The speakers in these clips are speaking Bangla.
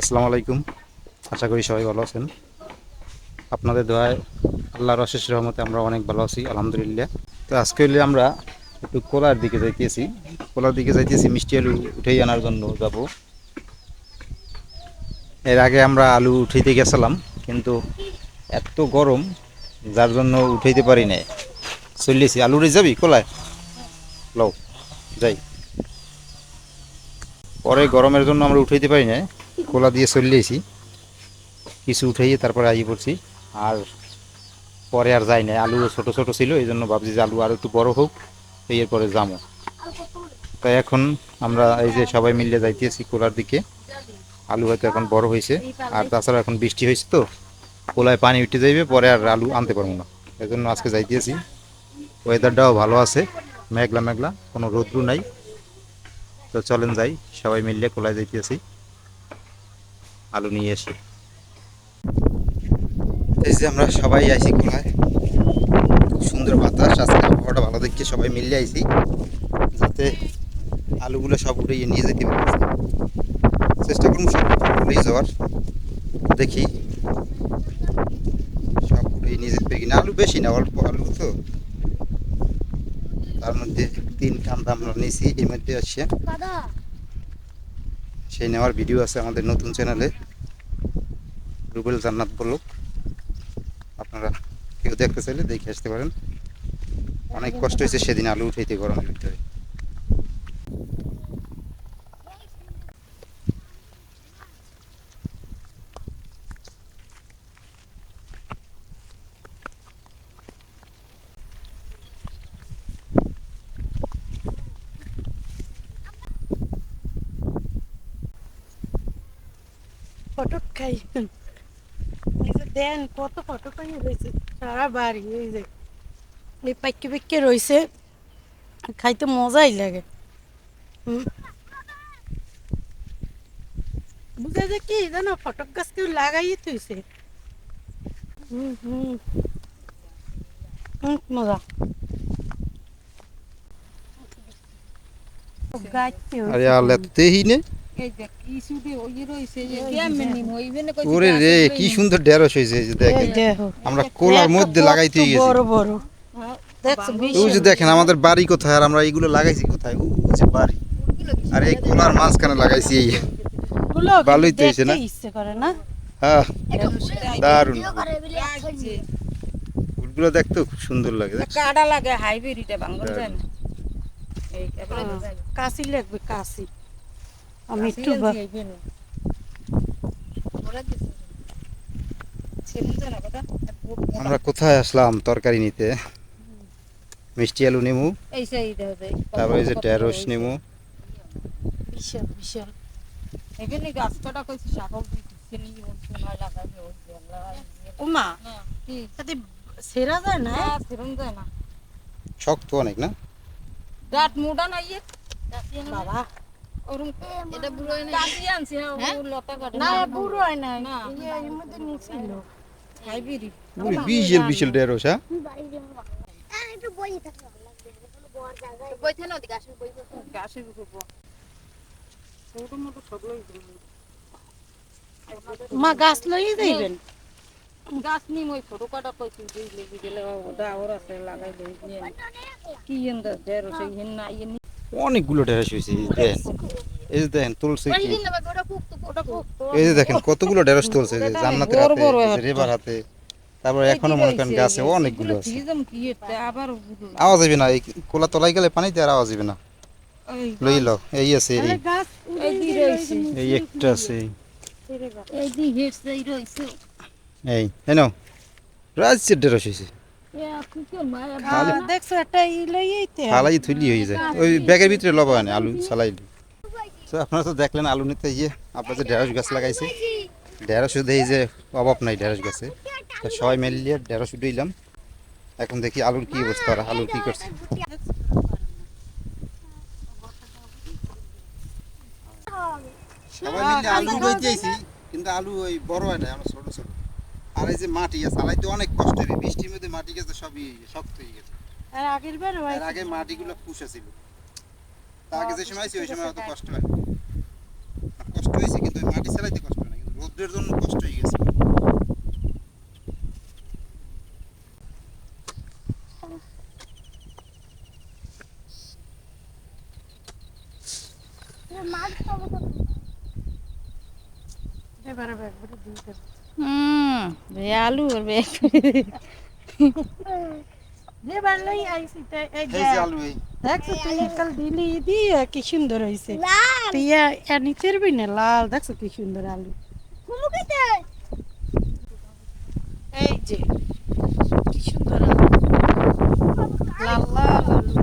আসসালামু আলাইকুম। আশা করি সবাই ভালো আছেন। আপনাদের দোয়ায় আল্লাহর অশেষ রহমতে আমরা অনেক ভালো আছি, আলহামদুলিল্লাহ। তো আজকে হলে আমরা একটু কোলার দিকে যাইতেছি। কোলার দিকে যাইতেছি, মিষ্টি আলু উঠেই আনার জন্য যাব। এর আগে আমরা আলু উঠাইতে গেছিলাম, কিন্তু এত গরম, যার জন্য উঠাইতে পারি নাই। চলিয়েছি আলু উঠে যাবি কোলায়? লও, যাই। পরে গরমের জন্য আমরা উঠাইতে পারি না কোলা দিয়ে চলিয়েছি কিছু উঠাইয়ে তারপরে আইয়ে পড়ছি। আর পরে আর যাই না আলু ছোট ছোট ছিল, এই জন্য ভাবছি যে আলু আর একটু বড় হোক, এরপরে যাব। তাই এখন আমরা এই যে সবাই মিলে যাইতেছি কোলার দিকে। আলু হয়তো এখন বড় হয়েছে। আর তাছাড়া এখন বৃষ্টি হয়েছে তো। কোলায় পানি উঠে যাইবে, পরে আর আলু আনতে পারব না। এই জন্য আজকে যাইতেছি। ওয়েদারটাও ভালো আছে। মেঘলা মেঘলা, কোনো রোদ্রু নাই। তো চলেন যাই, সবাই মিলে কোলায় যাইতেছি। আলু নিয়ে এসে। এই যে আমরা সবাই আইছি কোলায় খুব সুন্দর বাতাস আজকে আবহাওয়াটা ভালো দেখে সবাই মিলে আইছি। যাতে আলুগুলো সব উঠে নিয়ে যেতে পারি। চেষ্টা করুন সব যাওয়ার। দেখি সব উঠে নিয়ে যেতে পারি কিনা। আলু বেশি না অল্প আলু তো। তার মধ্যে তিন কান্দা আমরা নিয়েছি এর মধ্যে আসছে। সেই নেওয়ার ভিডিও আছে আমাদের নতুন চ্যানেলে। রুবেল জান্নাত বলুক। আপনারা কেউ দেখতে চাইলে দেখে আসতে পারেন। অনেক কষ্ট হয়েছে সেদিন আলু উঠাইতে গরমের ভিতরে। এই যে দেন কত ফটো খাই রয়েছে? সারা বাড়ি এই যে। এই পাইকে পাইকে রয়েছে। খাইতে মজাই লাগে। হুম। বুঝা যায় কি জানো ফটক গাছ কেউ লাগাই তুইছে হুম হুম। হুম, মজা। গাছ আরে আল্লাহ তো দেহি নে ওরে রে কি সুন্দর ঢেঁড়স হয়েছে এই যে দেখেন। আমরা কোলার মধ্যে লাগাইতে গেছি। বড় বড়। ওই যে দেখেন আমাদের বাড়ি কোথায় আর আমরা এইগুলো লাগাইছি কোথায়? যে বাড়ি। আর এই কোলার মাঝখানে লাগাইছি এই। ভালোই তো হয়েছে না? দেখতে ইচ্ছে করে না। হ্যাঁ। দারুণ। ফুলগুলো দেখতেও খুব সুন্দর লাগে? কাটা লাগে হাইব্রিড বাঙ্গল যায় না হ্যাঁ, কাশি লাগবে কাশি। আমি একটু? আমরা কোথায় আসলাম তরকারি নিতে মিষ্টি আলু নেমু। তারপরে যে ঢেঁড়স নেমু বিশাল বিশাল এখানে গাছ কাটা কইছে শাকও দিচ্ছে নি বলছে লাগাবে ওই যে লাগাই দিয়ে। ওমা কি? তাতে সেরা যায় না না, সেরম যায় না। শক্ত অনেক না মোটা না ইয়ে? বাবা ওরম এটা বুড়ো হয় না। হ্যাঁ, ও লতা কাটে। না বুড়ো হয় না না। যে এর মধ্যে নিছিল হাইব্রিড। বিশাল বিশাল ঢেঁড়স হ্যাঁ গাছের উপর বল। ছোট মোটো সবগুলোই মা গাছ লইয়ে যাইবেন গাছ নিম ওই ছোট কাটা কইছি দুই লেগে গেলে ওটা ওর আছে লাগাই দেই কি এন্দা দেড় সেই হেন না ইয়ে নি অনেকগুলো ঢেঁড়স হয়েছে এই যে দেখেন এই যে দেখেন তুলছে কি? এই যে দেখেন কতগুলো ঢেঁড়স তুলছে এই জান্নাতের হাতে। রেবার হাতে। তারপরে এখনও মনে করেন গাছে অনেকগুলো আছে। ফ্রিজম কি এটা আবার বুঝলো আওয়াজ হবে না এই কোলা তলাই গেলে পানিতে আর আওয়াজ হবে না। লই লও এই আছে এই। গাছ এই দি রইছে এই একটা আছে এই। এই দি হেডস এই রইছে এই এই নাও। রাজ্যের ঢেঁড়স হয়েছে এ আপনি কি মায়া আহ, দেখছ একটা ই লইয়েইতে ফালাই থুলি হয়ে যায়। ওই ব্যাগের ভিতরে লবা আনে আলু সালাই তো আপনারা তো দেখলেন আলু নিতে গিয়ে আপনার যে ঢেঁড়স গাছ লাগাইছে। ঢেঁড়স এই যে অভাব নাই ঢেঁড়স গাছে। তো সবাই মিলিয়ে ঢেঁড়স উঠাইলাম। এখন দেখি আলুর কি অবস্থা আর আলুর কি করছে। সবাই মিলে আলু উঠাইতে কিন্তু আলু ওই বড় হয় না আমরা ছোট ছোট। আর এই যে মাটি আছে আলাইতে অনেক কষ্ট হবে বৃষ্টির মধ্যে মাটি গেছে সবই শক্ত হয়ে গেছে। আর আগের বার এর আগে মাটিগুলো কুশা ছিল। আগে যে সময় ছিল ওই সময় অত কষ্ট হয়। কষ্ট হয়েছে কিন্তু মাটি চালাইতে কষ্ট নাই রোদ্রের জন্য কষ্ট হয়ে গেছে এবারে একবারে দিয়ে দেবো হুম এই আলু আর বেগ যে বাড়লেই আইসি তাই এই এই যে যে আলু এই। দেখছ তুই কাল দিলি দিয়ে কি সুন্দর তুই নিচের লাল দেখছ কি সুন্দর আলু। এই যে কি সুন্দর আলু। লাল লাল আলু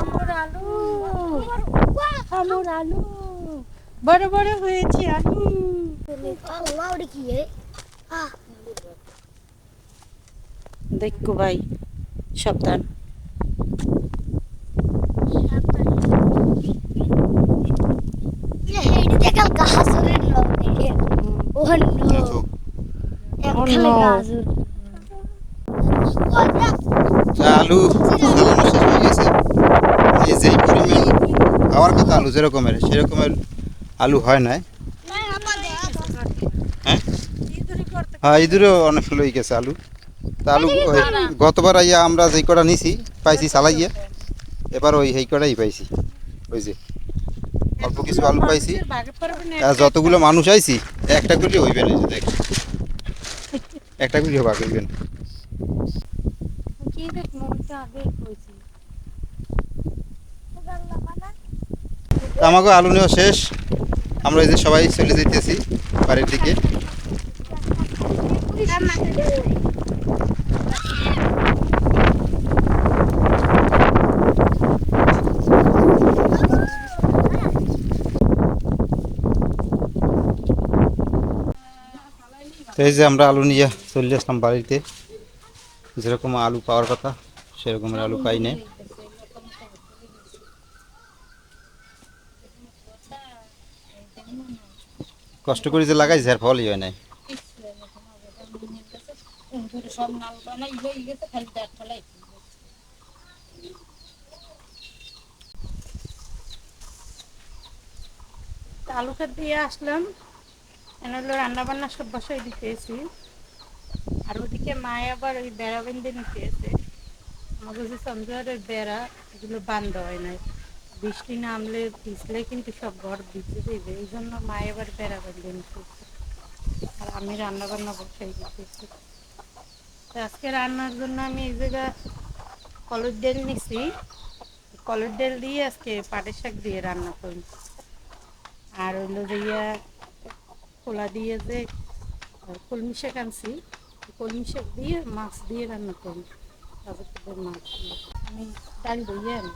আমার আলু। আমার আলু। বড় বড় হয়েছে আলু দেখো ভাই সাবধান। আলু যে পরিমাণ কথা আলু যেরকমের সেরকমের আলু হয় নাই? হ্যাঁ? হ্যাঁ ইঁদুরও অনেক ফুল হয়ে গেছে আলু। তা আলু গতবার আইয়া আমরা যেই কটা নিছি পাইছি চালাইয়া। এবার ওই সেই কটাই পাইছি। ওই যে অল্প কিছু আলু পাইছি। আর যতগুলো মানুষ আইছি একটা গুলি হইবে না দেখ। একটা গুলি হবা হইবে না। কি দেখ মনটা আগে হয়েছে আমাকে আলু নেওয়া শেষ। আমরা এই যে সবাই চলে যেতেছি বাড়ির দিকে। এই যে আমরা আলু নিয়ে চলে আসলাম বাড়িতে। যেরকম আলু পাওয়ার কথা, সেরকমের আলু পাই নাই। কষ্ট করে যে লাগাইছে, আর ফলই হয় নাই। সব নাল বানাই হয়ে গেছে খালি দাঁত ফলাই তা আলুটা দিয়ে আসলাম। এনে হলো রান্না বান্না সব বসাই দিতেছি আর ওদিকে মায় আবার ওই বেড়া বেঁধে নিতে এসে আমাদের যে সঞ্জয়ের বেড়া, এগুলো বান্ধ হয় নাই। বৃষ্টি নামলে ভিজলে কিন্তু সব ঘর ভিজে দেবে এই জন্য মায় আবার বেড়া বেঁধে নিতে আর আমি রান্না বান্না বসাই দিতেছি। তো আজকে রান্নার জন্য আমি এই জায়গা কলর ডাল নিছি। কলর ডাল দিয়ে আজকে পাটের শাক দিয়ে রান্না করি আর হইল দিয়া খোলা দিয়ে যে কলমি শাক আনছি, কলমি শাক দিয়ে মাছ দিয়ে রান্না করি তারপর মাছ দিয়ে। আমি ডাল দইয়ে আনি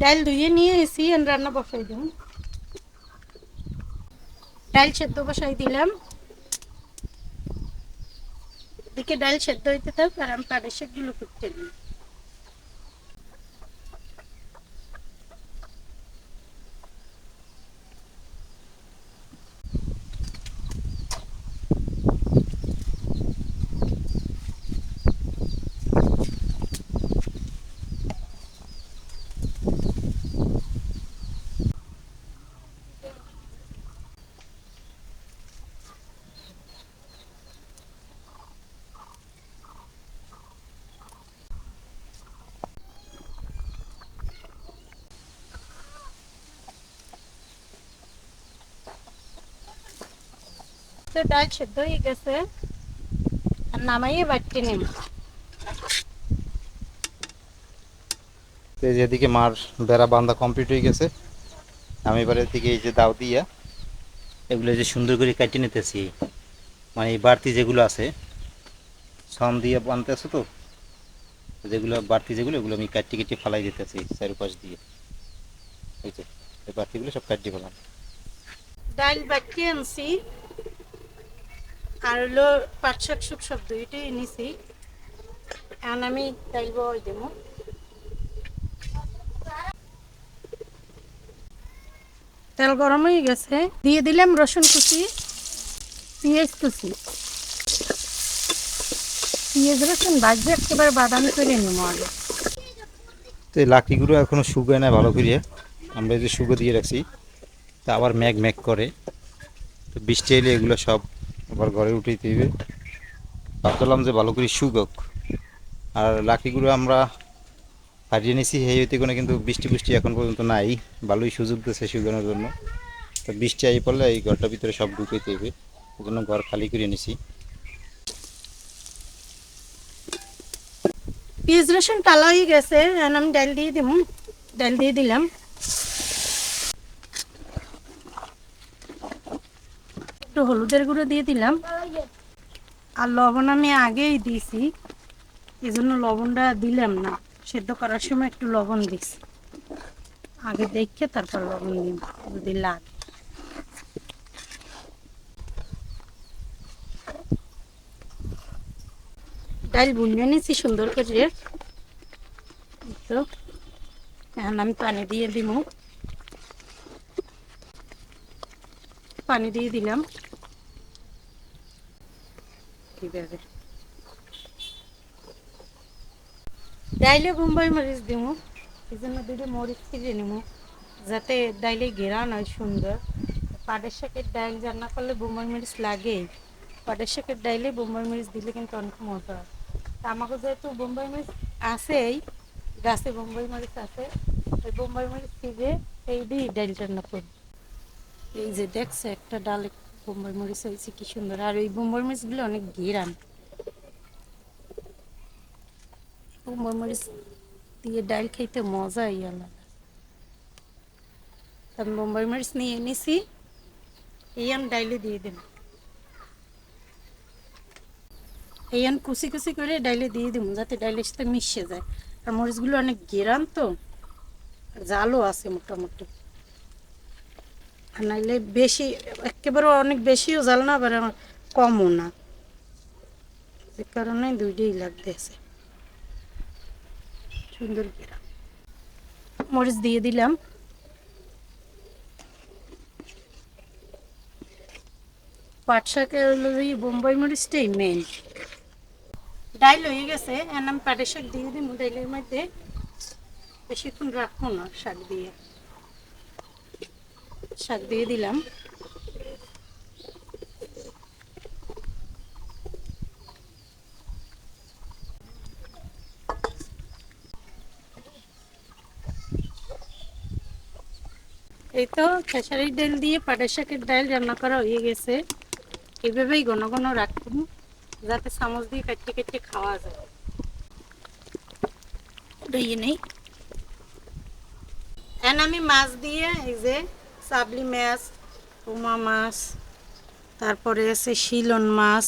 ডাল ধুয়ে নিয়ে এসি রান্না বসাই দিলাম। ডাল সেদ্ধ বসাই দিলাম। এদিকে ডাল সেদ্ধ হইতে থাক আর আমি পাটের শাকগুলো করতে দিই তো ডাল সেদ্ধ হয়ে গেছে। আর নামাইয়ে বাড়তে নেব। এই মার বেড়া বান্ধা কমপ্লিট হয়ে গেছে। আমি এবার এদিকে এই যে দাও দিয়া। এগুলো যে সুন্দর করে কাটিয়ে নিতেছি। মানে এই বাড়তি যেগুলো আছে ছন দিয়ে বানতে আছে তো? যেগুলো বাড়তি যেগুলো এগুলো আমি কাটি কেটে ফালাই দিতেছি চারিপাশ দিয়ে। এই যে এই বাড়তিগুলো সব কাটিয়ে ফেলাম। ডাল বাটিয়ে আনছি। আর হলো পাট শাক শুক সব দুইটাই এনেছি। এখন আমি ডাইল বই দেবো। তেল গরম হয়ে গেছে। দিয়ে দিলাম রসুন কুচি, পেঁয়াজ কুচি। পেঁয়াজ, রসুন ভাজবে, একেবারে বাদামি করে নেব আগে। তো এই লাকড়িগুলো এখনও শুকায় না ভালো করে। আমরা যে শুকো দিয়ে রাখছি, তা আবার ম্যাগ ম্যাগ করে। তো বৃষ্টি এলে এগুলো সব আবার ঘরে উঠে দিবে। ভাবছিলাম যে ভালো করে শুকক আর লাকড়িগুলো আমরা হারিয়ে নিয়েছি, সেই হইতে কোনো কিন্তু বৃষ্টি বৃষ্টি এখন পর্যন্ত নাই। ভালোই সুযোগ দিচ্ছে শুকানোর জন্য। তো বৃষ্টি আই পড়লে এই ঘরটার ভিতরে সব ঢুকে দেবে। ওই জন্য ঘর খালি করে নিছি পেঁয়াজ রসুন টালা হয়ে গেছে আমি ডাল দিয়ে দিব। ডাল দিয়ে দিলাম। একটু হলুদের গুঁড়ো দিয়ে দিলাম। আর লবণ আমি আগেই দিয়েছি এই জন্য লবণটা দিলাম না। সেদ্ধ করার সময় একটু লবণ দিছি। আগে দেখে তারপর লবণ দিব, যদি লাগে। ডাল বুনিয়ে নিয়েছি সুন্দর করে। তো, এখন আমি পানি দিয়ে দিব। পানি দিয়ে দিলাম। এইভাবে ডাইলে বোম্বাই মরিচ দিব এই জন্য দুটো মরিচ ছিঁড়ে নেব যাতে ডাইলে ঘেরা নয় সুন্দর। পাটের শাকের ডাইল রান্না করলে বোম্বাই মরিচ লাগেই। পাটের শাকের ডাইলে বোম্বাই মরিচ দিলে কিন্তু অনেক মজা। হয় তা আমাকে যেহেতু বোম্বাই মরিচ আছেই, গাছে বোম্বাই মরিচ আছে, ওই বোম্বাই মরিচ ছিঁড়ে এই দিয়ে ডাইল রান্না করব। এই যে দেখছ, একটা ডালে বোম্বাই মরিচ হয়েছে, কি সুন্দর। আর ওই বোম্বাই মরিচগুলো অনেক ঘেরান বোম্বাই মরিচ দিয়ে ডাল খেতে মজাই আলাদা। আমি বোম্বাই মরিচ নিয়ে এনেছি, এই আমি ডাইলে দিয়ে দেব। এই আমি কুচি কুচি করে ডাইলে দিয়ে দেবো, যাতে ডাইলের সাথে মিশে যায়। আর মরিচগুলো অনেক গেরান তো জালও আছে মোটামুটি। নাইলে বেশি একেবারে অনেক বেশিও জাল না, আবার কমও না। যে কারণে দুইটাই সুন্দর মরিচ দিয়ে দিলাম। পাট এই বোম্বাই মরিচটাই মেন ডাইল হয়ে গেছে পাটের শাক দিয়ে দিব, ডাইলের মধ্যে। বেশিক্ষণ রাখব না শাক দিয়ে। শাক দিয়ে দিলাম। এই তো খেসারির ডাল দিয়ে পাটের শাকের ডাল রান্না করা হয়ে গেছে। এভাবেই ঘন ঘন রাখুন যাতে চামচ দিয়ে কাটতে কাটতে খাওয়া যায়। নেই। আমি মাছ দিয়ে এই যে সাবলি মাছ, উমা মাছ, তারপরে আছে শিলন মাছ।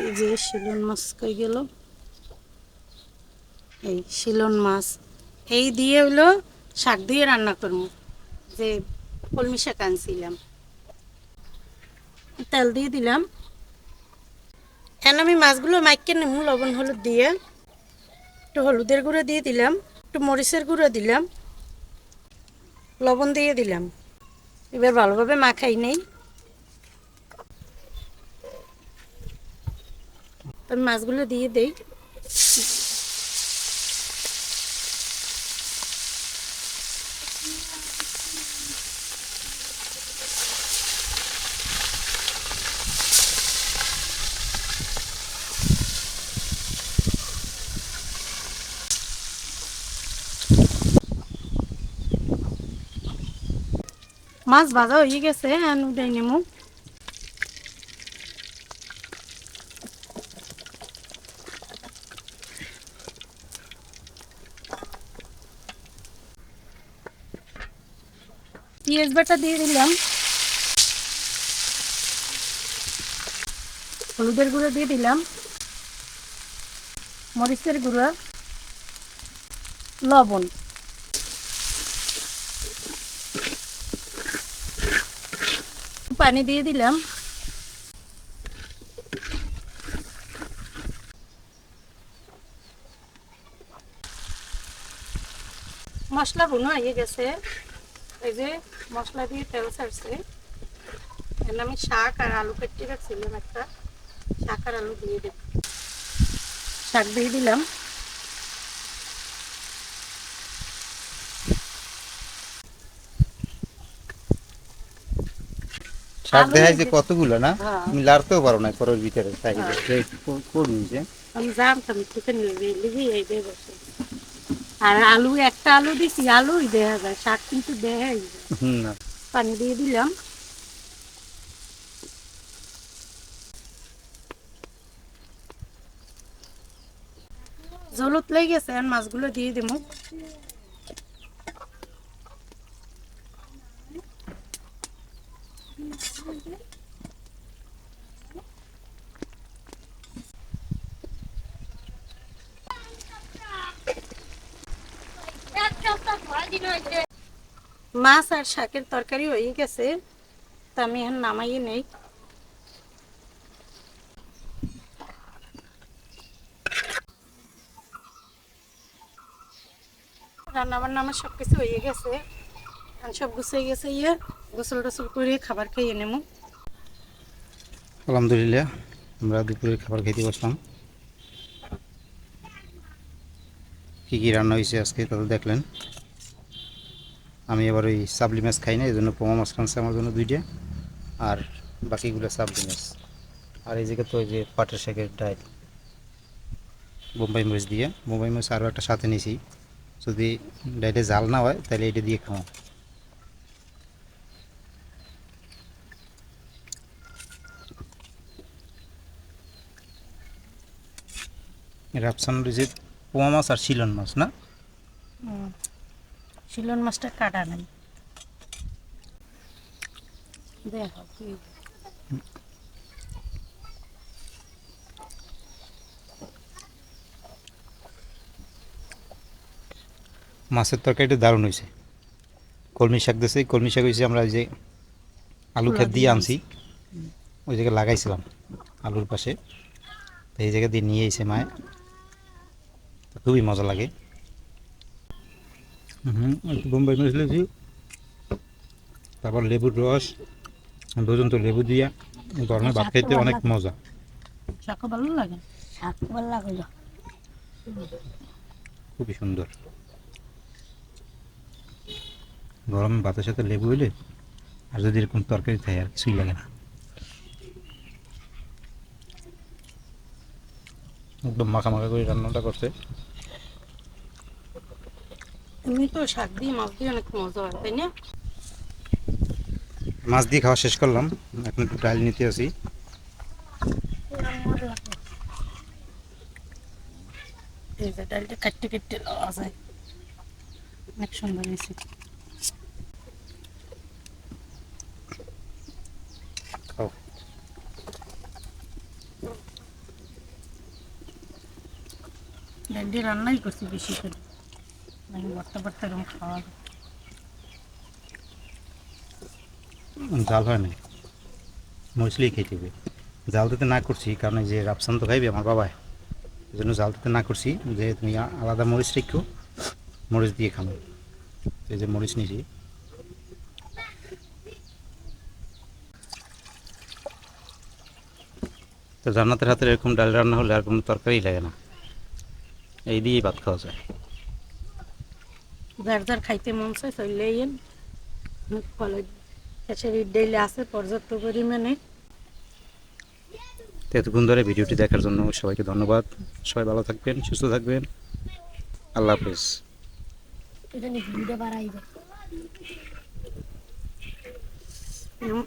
এই যে শিলন মাছ কই গেল? এই শিলন মাছ। এই দিয়ে হলো শাক দিয়ে রান্না করব, যে কলমি শাক আনছিলাম। তেল দিয়ে দিলাম। এখন আমি মাছগুলো মাইকে নেব লবণ, হলুদ দিয়ে একটু হলুদের গুঁড়ো দিয়ে দিলাম, একটু মরিচের গুঁড়ো দিলাম। লবণ দিয়ে দিলাম। এবার ভালোভাবে মাখাই নেই। মাছগুলো দিয়ে দেই। মাছ ভাজা হয়ে গেছে হ্যাঁ উঠাই নেব পেঁয়াজ বাটা দিয়ে দিলাম। হলুদের গুঁড়ো দিয়ে দিলাম। মরিচের গুঁড়ো। লবণ। পানি দিয়ে দিলাম। মশলা বুনো হয়ে গেছে। এই যে মশলা দিয়ে তেল ছাড়ছে। এখানে আমি শাক আর আলু কেটে রাখছিলাম একটা। শাক আর আলু দিয়ে দিলাম। শাক দিয়ে দিলাম। শাক দেখাই যে যে- কতগুলো না? হ্যাঁ। তুমি লাড়তেও পারো না? করার ভিতরে যে। আমি জানতাম লিবি এই দিয়ে বসে। আর আলু একটা আলু দিছি আলুই দেখা যায় শাক কিন্তু দেখাই না। পানি দিয়ে দিলাম। জলত লেগে গেছে আর মাছগুলো দিয়ে দেবো মাছ আর শাকের তরকারি হয়ে গেছে তা আমি এখন নামাইয়ে নেই রান্না বান্না আমার সব কিছু হয়ে গেছে এখন সব গুছিয়ে গেছে ইয়ে গোসল টোসল করে খাবার খেয়ে নেব আলহামদুলিল্লাহ, আমরা দুপুরের খাবার খেতে বসলাম। কী কী রান্না হয়েছে আজকে তা দেখলেন। আমি এবার ওই সাবলি মাছ খাই না, এই জন্য পোমা মাছ খানছে আমার জন্য দুইটা, আর বাকিগুলো সাবলি মাছ। আর এই জায়গায় তো ওই যে পাটের শাকের ডাল, বোম্বাই মরিচ দিয়ে। বোম্বাই মরিচ আরও একটা সাথে নিয়েছি যদি ডাইলে জাল না হয় তাহলে এটা দিয়ে খাওয়া রাপসান যে পোমা মাছ আর শিলন মাছ না? শিলন মাছটা কাটা নাই দেখো কি। মাছের তরকারিটা দারুণ হয়েছে। কলমি শাক দিয়েছে কলমি শাক হয়েছে আমরা ওই যে আলু খেত দিয়ে আনছি। ওই জায়গায় লাগাইছিলাম আলুর পাশে। তো এই জায়গা দিয়ে নিয়ে এসে মায়। খুবই মজা লাগে। হুম বোম্বাই মরিচ লেগেছি তারপর লেবুর রস পর্যন্ত লেবু দিয়া গরমে ভাত খাইতে অনেক মজা। ভালো লাগে। ভালো লাগে। খুবই সুন্দর। গরমে ভাতের সাথে লেবু হইলে আর যদি এরকম তরকারি থাকে আর কিছুই লাগে না। একদম মাখা মাখা করে রান্নাটা করছে। এমনি তো শাক দিয়ে মাছ দিয়ে অনেক মজা হয় তাই না? মাছ দিয়ে খাওয়া শেষ করলাম। এখন একটু ডাল নিতে আসি। ডালটা কাটতে কাটতে লওয়া যায়। অনেক সুন্দর হয়েছে। দিয়ে রান্নাই করছি বেশি করে। খাওয়া জাল হয় না মরিচলেই খেতে হবে। জাল দিতে না করছি, কারণ যে রাপসান তো খাইবে আমার বাবাই। এই জন্য জাল দিতে না করছি, যে তুমি আলাদা মরিচ রেখো, মরিচ দিয়ে খাব। এই যে মরিচ নিয়েছি। তো জান্নাতের হাতের এরকম ডাল রান্না হলে আর কোনো তরকারি লাগে না। এই দিয়েই ভাত খাওয়া যায়। যার যার খাইতে মন চায় চলে এন। কলেজ খেসারির ডেইলি আছে পর্যাপ্ত পরিমাণে। এতক্ষণ ধরে ভিডিওটি দেখার জন্য সবাইকে ধন্যবাদ। সবাই ভালো থাকবেন সুস্থ থাকবেন। আল্লাহ হাফেজ। এরম